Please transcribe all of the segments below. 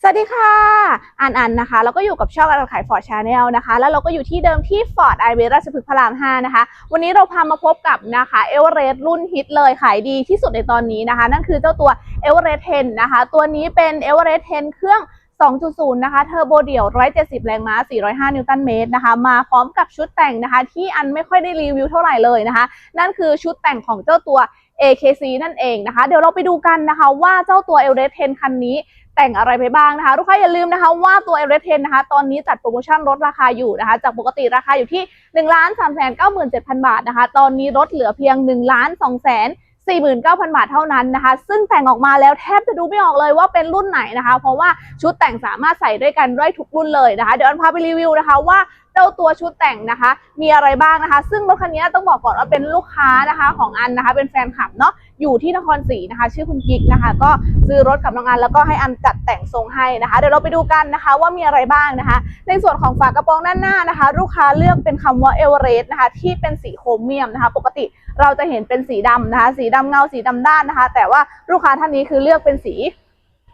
สวัสดีค่ะอันอันนะคะแล้วก็อยู่กับช่องการขายฟอร์ดชาแนลนะคะ แล้วเราก็อยู่ที่เดิมที่ฟอร์ดไอเวราชพฤกษ์พระราม 5 นะคะ วันนี้เราพามาพบกับนะคะเอเวอเรสต์รุ่นฮิตเลยขายดีที่สุดในตอนนี้นะคะ นั่นคือเจ้าตัวเอเวอเรสต์10นะคะ ตัวนี้เป็นเอเวอเรสต์10เครื่อง 2.0 นะคะ เทอร์โบเดี่ยว 170 แรงม้า 405 นิวตันเมตรนะคะ มาพร้อมกับชุดแต่งนะคะ ที่อันไม่ค่อยได้รีวิวเท่าไหร่เลยนะคะ นั่นคือชุดแต่งของเจ้าตัว AKC นั่นเองนะคะ เดี๋ยวเราไปดูกันนะคะ ว่าเจ้าตัว e l r e s 10คันนี้ แต่งอะไรไปบ้างนะคะ ลูกค้าอย่าลืมนะคะว่าตัว e l r e s 10นะคะ ตอนนี้จัดโปรโมชั่นลดราคาอยู่นะคะ จากปกติราคาอยู่ที่1 3 9 7 0 0 0บาทนะคะ ตอนนี้ลดเหลือเพียง1 2 4 9 0 0 0 บาทเท่านั้นนะคะ ซึ่งแต่งออกมาแล้วแทบจะดูไม่ออกเลยว่าเป็นรุ่นไหนนะคะ เพราะว่าชุดแต่งสามารถใส่ด้วยกันได้ทุกรุ่นเลยนะคะ เดี๋ยวอันพาไปรีวิวนะคะว่า เจ้าตัวชุดแต่งนะคะ มีอะไรบ้างนะคะ ซึ่งรถคันนี้ต้องบอกก่อนว่าเป็นลูกค้านะคะของอันนะคะ เป็นแฟนคลับเนาะอยู่ที่นครศรีนะคะ ชื่อคุณกิ๊กนะคะ ก็ซื้อรถกับน้องอันแล้วก็ให้อันจัดแต่งทรงให้นะคะ เดี๋ยวเราไปดูกันนะคะว่ามีอะไรบ้างนะคะ ในส่วนของฝากระโปรงด้านหน้านะคะ ลูกค้าเลือกเป็นคำว่าเอเวอเรสต์นะคะที่เป็นสีโครเมียมนะคะ ปกติเราจะเห็นเป็นสีดำนะคะ สีดำเงาสีดำด้านนะคะ แต่ว่าลูกค้าท่านนี้คือเลือกเป็นสี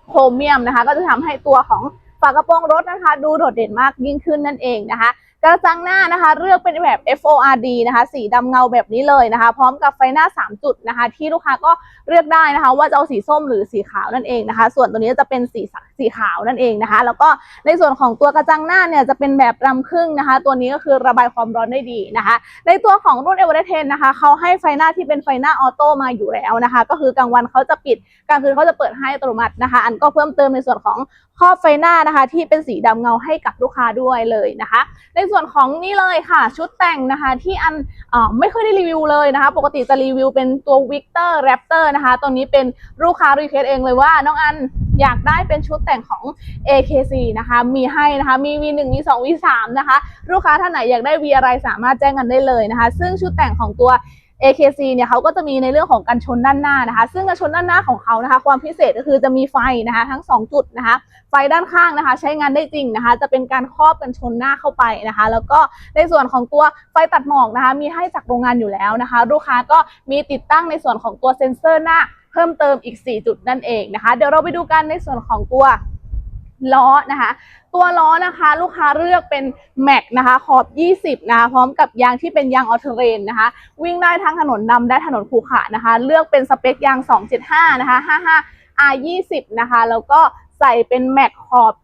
โครเมียมนะคะ ก็จะทำให้ตัวของฝากระโปรงรถนะคะ ดูโดดเด่นมากยิ่งขึ้นนั่นเองนะคะ กระจังหน้านะคะเลือกเป็นแบบ FORD นะคะ สีดำเงาแบบนี้เลยนะคะ พร้อมกับไฟหน้า 3 จุดนะคะ ที่ลูกค้าก็เลือกได้นะคะ ว่าจะเอาสีส้มหรือสีขาวนั่นเองนะคะ ส่วนตัวนี้จะเป็นสีสีขาวนั่นเองนะคะ แล้วก็ในส่วนของตัวกระจังหน้าเนี่ยจะเป็นแบบรำครึ่งนะคะ ตัวนี้ก็คือระบายความร้อนได้ดีนะคะ ในตัวของรุ่น e v e r e s t 10นะคะเขาให้ไฟหน้าที่เป็นไฟหน้าออโต้มาอยู่แล้วนะคะ ก็คือกลางวันเขาจะปิดกลางคืนเขาจะเปิดให้อัตโนมัตินะคะ อันก็เพิ่มเติมในส่วนของ ครอบไฟหน้านะคะ ที่เป็นสีดำเงาให้กับลูกค้าด้วยเลยนะคะ ในส่วนของนี่เลยค่ะ ชุดแต่งนะคะที่อันอไม่เคยได้รีวิวเลยนะคะ ปกติจะรีวิวเป็นตัว Victor Raptor นะคะตอนนี้เป็นลูกค้ารีเควสเองเลยว่าน้องอันอยากได้เป็นชุดแต่งของ AKC นะคะ มีให้นะคะ มี V1 มี2 V3 นะคะ ลูกค้าท่านไหนอยากได้ V อะไรสามารถแจ้งกันได้เลยนะคะ ซึ่งชุดแต่งของตัว AKC เนี่ยเขาก็จะมีในเรื่องของกันชนด้านหน้านะคะ ซึ่งกันชนด้านหน้าของเขานะคะ ความพิเศษก็คือจะมีไฟนะคะทั้ง 2 จุดนะคะ ไฟด้านข้างนะคะ ใช้งานได้จริงนะคะ จะเป็นการครอบกันชนหน้าเข้าไปนะคะ แล้วก็ในส่วนของตัวไฟตัดหมอกนะคะ มีให้จากโรงงานอยู่แล้วนะคะ ลูกค้าก็มีติดตั้งในส่วนของตัวเซ็นเซอร์หน้า เพิ่มเติมอีก 4 จุดนั่นเองนะคะ เดี๋ยวเราไปดูกันในส่วนของตัว ล้อนะคะ ตัวล้อนะคะลูกค้าเลือกเป็นแม็กนะคะขอบ 20 นะคะพร้อมกับยางที่เป็นยางออเทเรนนะคะ วิ่งได้ทั้งถนนดำได้ถนนขรุขะนะคะ เลือกเป็นสเปคยาง 275 นะคะ 55 R 20นะคะ แล้วก็ใส่เป็นแม็กขอบ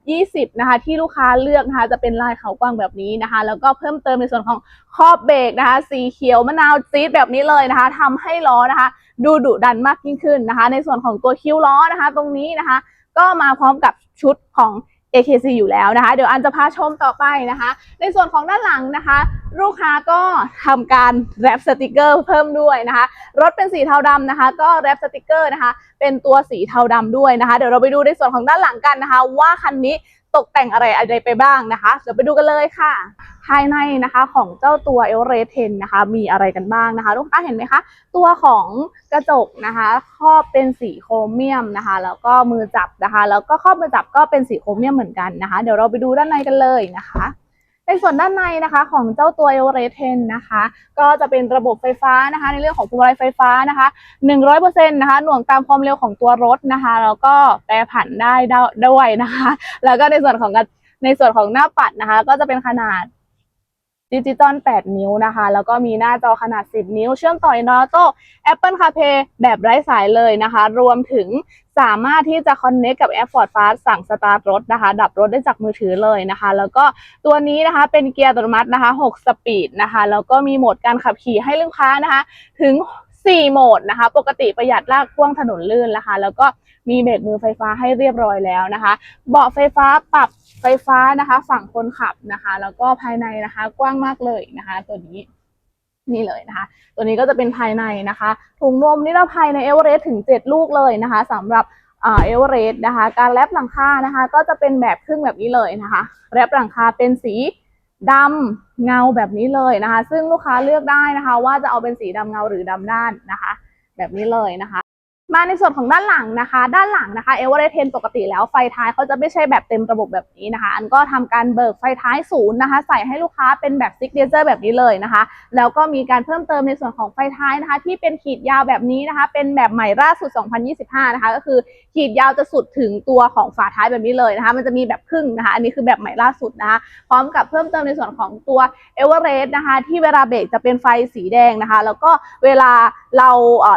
20 นะคะ ที่ลูกค้าเลือกนะคะ จะเป็นลายเขากว้างแบบนี้นะคะ แล้วก็เพิ่มเติมในส่วนของขอบเบรกนะคะ สีเขียวมะนาวจี๊ดแบบนี้เลยนะคะทำให้ล้อนะคะ ดูดุดันมากยิ่งขึ้นนะคะ ในส่วนของตัวคิ้วล้อนะคะ ตรงนี้นะคะ ก็มาพร้อมกับ ชุดของ AKC อยู่แล้วนะคะ เดี๋ยวอันจะพาชมต่อไปนะคะ ในส่วนของด้านหลังนะคะ ลูกค้าก็ทำการแรปสติกเกอร์เพิ่มด้วยนะคะ รถเป็นสีเทาดำนะคะ ก็แรปสติกเกอร์นะคะเป็นตัวสีเทาดำด้วยนะคะ เดี๋ยวเราไปดูในส่วนของด้านหลังกันนะคะ ว่าคันนี้ตกแต่งอะไรอะไรไปบ้างนะคะเดี๋ยวไปดูกันเลยค่ะ ภายในนะคะของเจ้าตัวเอ r เรเทนนะคะ มีอะไรกันบ้างนะคะ ลูกค้าเห็นไหมคะ ตัวของกระจกนะคะครอบเป็นสีโครเมียมนะคะ แล้วก็มือจับนะคะ แล้วก็ครอบมือจับก็เป็นสีโครเมียมเหมือนกันนะคะ เดี๋ยวเราไปดูด้านในกันเลยนะคะ ในส่วนด้านในนะคะของเจ้าตัวเอ r เรสเทนนะคะ ก็จะเป็นระบบไฟฟ้านะคะ ในเรื่องของพวงมาลัยไฟฟ้านะคะ100%นะคะหน่วงตามความเร็วของตัวรถนะคะแล้วก็แปรผันได้ด้วยนะคะ แล้วก็ในส่วนของในส่วนของหน้าปัดนะคะ ก็จะเป็นขนาด ดิจิตอล 8 นิ้วนะคะ แล้วก็มีหน้าจอขนาด 10 นิ้ว เชื่อมต่อโน้ตโต๊ะ Apple CarPlay แบบไร้สายเลยนะคะ รวมถึงสามารถที่จะคอนเน c t กับแอป Ford Fast สั่งสตาร์ทรถนะคะ ดับรถได้จากมือถือเลยนะคะ แล้วก็ตัวนี้นะคะเป็นเกียร์อัตโนมัตินะคะ 6 สปีดนะคะ แล้วก็มีโหมดการขับขี่ให้ลูกค้านะคะ ถึง 4 โหมดนะคะ ปกติประหยัดลากพ่วงถนนลื่นนะคะ แล้วก็มีเบรกมือไฟฟ้าให้เรียบร้อยแล้วนะคะ เบาะไฟฟ้าปรับไฟฟ้านะคะ ฝั่งคนขับนะคะ แล้วก็ภายในนะคะกว้างมากเลยนะคะ ตัวนี้นี่เลยนะคะ ตัวนี้ก็จะเป็นภายในนะคะถุงนมนิรภัยในเอเวอเรสต์ถึง 7 ลูกเลยนะคะสำหรับเอเวอเรสต์นะคะ การแรปหลังคานะคะ ก็จะเป็นแบบครึ่งแบบนี้เลยนะคะ แรปหลังคาเป็นสี ดำเงาแบบนี้เลยนะคะ ซึ่งลูกค้าเลือกได้นะคะ ว่าจะเอาเป็นสีดำเงาหรือดำด้านนะคะ แบบนี้เลยนะคะ มาในส่วนของด้านหลังนะคะ ด้านหลังนะคะเอเวอเรสต์เทนปกติแล้วไฟท้ายเขาจะไม่ใช่แบบเต็มระบบแบบนี้นะคะ อันก็ทำการเบิกไฟท้ายศูนย์นะคะ ใส่ให้ลูกค้าเป็นแบบซิกเนเจอร์แบบนี้เลยนะคะ แล้วก็มีการเพิ่มเติมในส่วนของไฟท้ายนะคะ ที่เป็นขีดยาวแบบนี้นะคะ เป็นแบบใหม่ล่าสุด 2025 นะคะ ก็คือขีดยาวจะสุดถึงตัวของฝาท้ายแบบนี้เลยนะคะ มันจะมีแบบครึ่งนะคะ อันนี้คือแบบใหม่ล่าสุดนะคะ พร้อมกับเพิ่มเติมในส่วนของตัวเอเวอเรสต์นะคะ ที่เวลาเบรกจะเป็นไฟสีแดงนะคะ แล้วก็เวลาเรา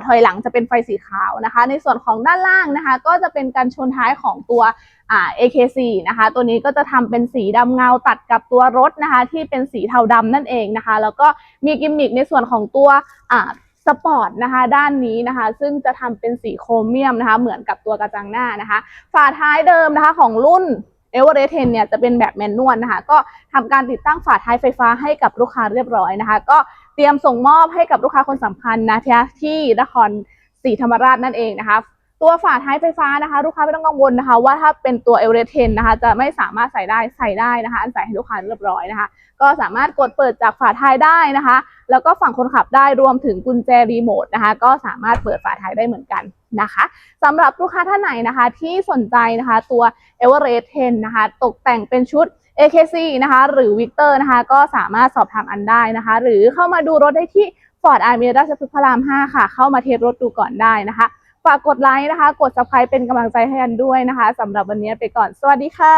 ถอยหลังจะเป็นไฟสีขาวนะคะ ในส่วนของด้านล่างนะคะ ก็จะเป็นการชนท้ายของตัวอ่า AK4 นะคะ ตัวนี้ก็จะทำเป็นสีดำเงาตัดกับตัวรถนะคะ ที่เป็นสีเทาดำนั่นเองนะคะ แล้วก็มีกิมมิคในส่วนของตัวอ่าสปอร์ตนะคะด้านนี้นะคะ ซึ่งจะทำเป็นสีโครเมียมนะคะ เหมือนกับตัวกระจังหน้านะคะ ฝาท้ายเดิมนะคะของรุ่นเอเวอเรสเทนเนี่ยจะเป็นแบบแมนนวลนะคะ ก็ทำการติดตั้งฝาท้ายไฟฟ้าให้กับลูกค้าเรียบร้อยนะคะ ก็เตรียมส่งมอบให้กับลูกค้าคนสำคัญนะคะที่นคร ศรีธรรมราชนั่นเองนะคะ ตัวฝาท้ายไฟฟ้านะคะ ลูกค้าไม่ต้องกังวลนะคะ ว่าถ้าเป็นตัวเอเวอเรสเทนนะคะ จะไม่สามารถใส่ได้ใส่ได้นะคะ อันใส่ให้ลูกค้าเรียบร้อยนะคะ ก็สามารถกดเปิดจากฝาท้ายได้นะคะ แล้วก็ฝั่งคนขับได้รวมถึงกุญแจรีโมทนะคะ ก็สามารถเปิดฝาท้ายได้เหมือนกันนะคะสำหรับลูกค้าท่านไหนนะคะ ที่สนใจนะคะตัว e v e r e s t 10นะคะ ตกแต่งเป็นชุด AKC นะคะ หรือ Victor นะคะ ก็สามารถสอบถามอันได้นะคะ หรือเข้ามาดูรถได้ที่ Ford a r m e r ราชพฤกษ์พระราม 5 ค่ะ เข้ามาเทสรถดูก่อนได้นะคะ ฝากกดไลค์นะคะ กด subscribe เป็นกำลังใจให้อันด้วยนะคะสำหรับวันนี้ไปก่อน สวัสดีค่ะ